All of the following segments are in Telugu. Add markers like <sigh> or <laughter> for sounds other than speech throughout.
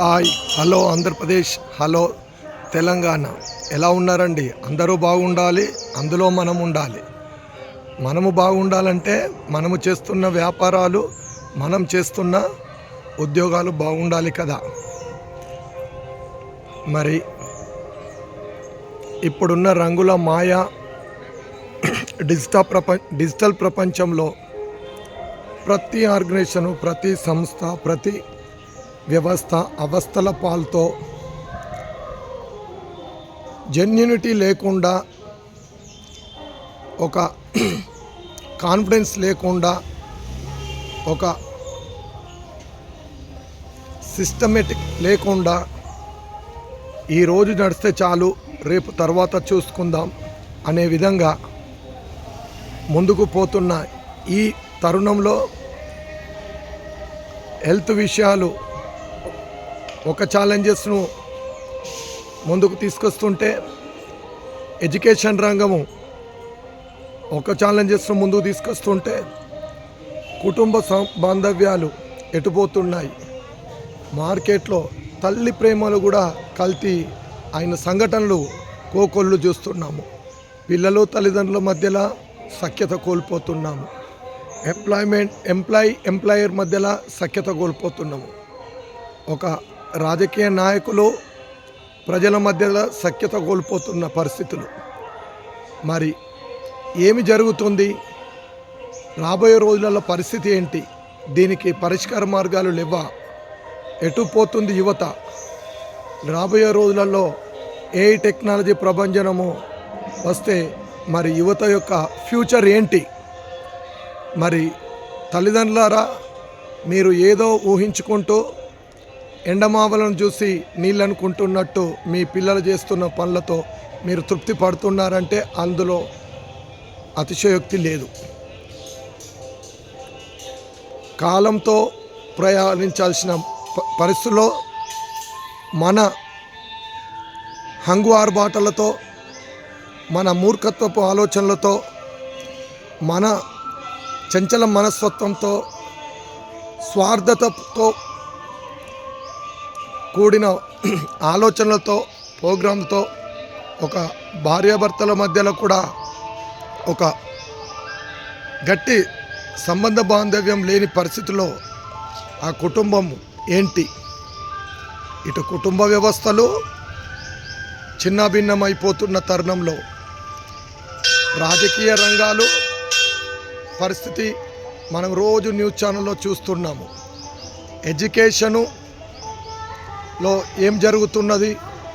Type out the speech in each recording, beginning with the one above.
Hi hello Andhra Pradesh hello Telangana. ఎలా ఉన్నారండి? అందరూ బాగుండాలి అందులో మనం ఉండాలి. మనము బాగుండాలంటే మనము చేస్తున్న వ్యాపారాలు మనం చేస్తున్న ఉద్యోగాలు బాగుండాలి కదా. మరి ఇప్పుడున్న రంగుల మాయ డిజిటల్ ప్రపంచ డిజిటల్ ప్రపంచంలో ప్రతి ఆర్గనైజేషను ప్రతి సంస్థ ప్రతి వ్యవస్థ అవస్థల పాల్తో జెన్యునిటీ లేకుండా ఒక <clears throat> కాన్ఫిడెన్స్ లేకుండా ఒక సిస్టమేటిక్ లేకుండా ఈరోజు నడిస్తే చాలు రేపు తర్వాత చూసుకుందాం అనే విధంగా ముందుకు పోతున్న ఈ తరుణంలో హెల్త్ విషయాలు ఒక ఛాలెంజెస్ను ముందుకు తీసుకొస్తుంటే ఎడ్యుకేషన్ రంగము ఒక ఛాలెంజెస్ను ముందుకు తీసుకొస్తుంటే కుటుంబ బాంధవ్యాలు ఎటుపోతున్నాయి. మార్కెట్లో తల్లి ప్రేమలు కూడా కల్తీ ఆయన సంఘటనలు కోకొల్లు చూస్తున్నాము. పిల్లలు తల్లిదండ్రుల మధ్యలో సఖ్యత కోల్పోతున్నాము. ఎంప్లాయ్మెంట్ ఎంప్లాయ్ ఎంప్లాయర్ మధ్యలో సఖ్యత కోల్పోతున్నాము. ఒక రాజకీయ నాయకులు ప్రజల మధ్యలో సఖ్యత కోల్పోతున్న పరిస్థితులు. మరి ఏమి జరుగుతుంది? రాబోయే రోజులలో పరిస్థితి ఏంటి? దీనికి పరిష్కార మార్గాలు లేవా? ఎటు పోతుంది యువత? రాబోయే రోజులలో ఏ టెక్నాలజీ ప్రభంజనము వస్తే మరి యువత యొక్క ఫ్యూచర్ ఏంటి? మరి తల్లిదండ్రులారా మీరు ఏదో ఊహించుకుంటూ ఎండమావలను చూసి నీళ్ళనుకుంటున్నట్టు మీ పిల్లలు చేస్తున్న పనులతో మీరు తృప్తి పడుతున్నారంటే అందులో అతిశయోక్తి లేదు. కాలంతో ప్రయాణించాల్సిన ప- పరిస్థితుల్లో మన హంగు ఆర్బాటలతో మన మూర్ఖత్వపు ఆలోచనలతో మన చంచల మనస్తత్వంతో స్వార్థతతో కూడిన ఆలోచనలతో ప్రోగ్రాంతో ఒక భార్యాభర్తల మధ్యలో కూడా ఒక గట్టి సంబంధ బాంధవ్యం లేని పరిస్థితిలో ఆ కుటుంబం ఏంటి? ఇటు కుటుంబ వ్యవస్థలు చిన్నభిన్నమైపోతున్న తరుణంలో రాజకీయ రంగాలు పరిస్థితి మనం రోజు న్యూస్ ఛానల్లో చూస్తున్నాము. ఎడ్యుకేషను లో ఏం జరుగుతున్నది?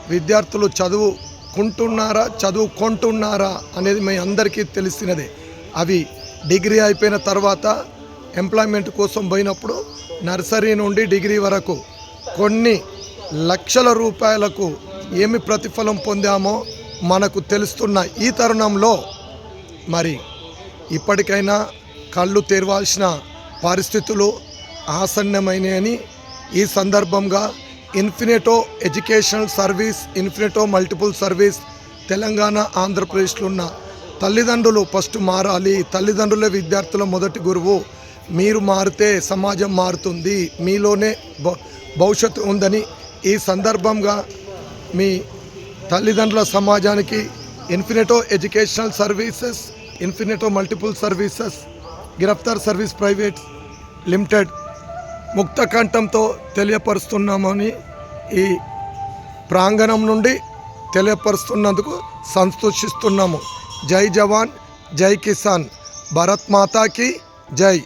విద్యార్థులు చదువుకుంటున్నారా? చదువుకుంటున్నారా? అనేది మీ అందరికీ తెలిసినదే. అవి డిగ్రీ అయిపోయిన తర్వాత ఎంప్లాయ్మెంట్ కోసం పోయినప్పుడు నర్సరీ నుండి డిగ్రీ వరకు కొన్ని లక్షల రూపాయలకు ఏమి ప్రతిఫలం పొందామో మనకు తెలుస్తున్న ఈ తరుణంలో మరి ఇప్పటికైనా కళ్ళు తెరవాల్సిన పరిస్థితులు ఆసన్నమైనని ఈ సందర్భంగా Infinito educational service Infinito multiple service Telangana ఆంధ్రప్రదేశ్లో ఉన్న తల్లిదండ్రులు ఫస్ట్ మారాలి. తల్లిదండ్రులే విద్యార్థుల మొదటి గురువు. మీరు మారితే సమాజం మారుతుంది. మీలోనే భ- భవిష్యత్తు ఉందని ఈ సందర్భంగా మీ తల్లిదండ్రుల సమాజానికి Infinito educational services Infinito multiple services గిరఫ్తార్ service private limited ముక్త కంఠంతో తెలియపరుస్తున్నామని ఈ ప్రాంగణం నుండి తెలియపరుస్తున్నందుకు సంతోషిస్తున్నాము. జై జవాన్ జై కిసాన్. భరత్ మాతాకి జై.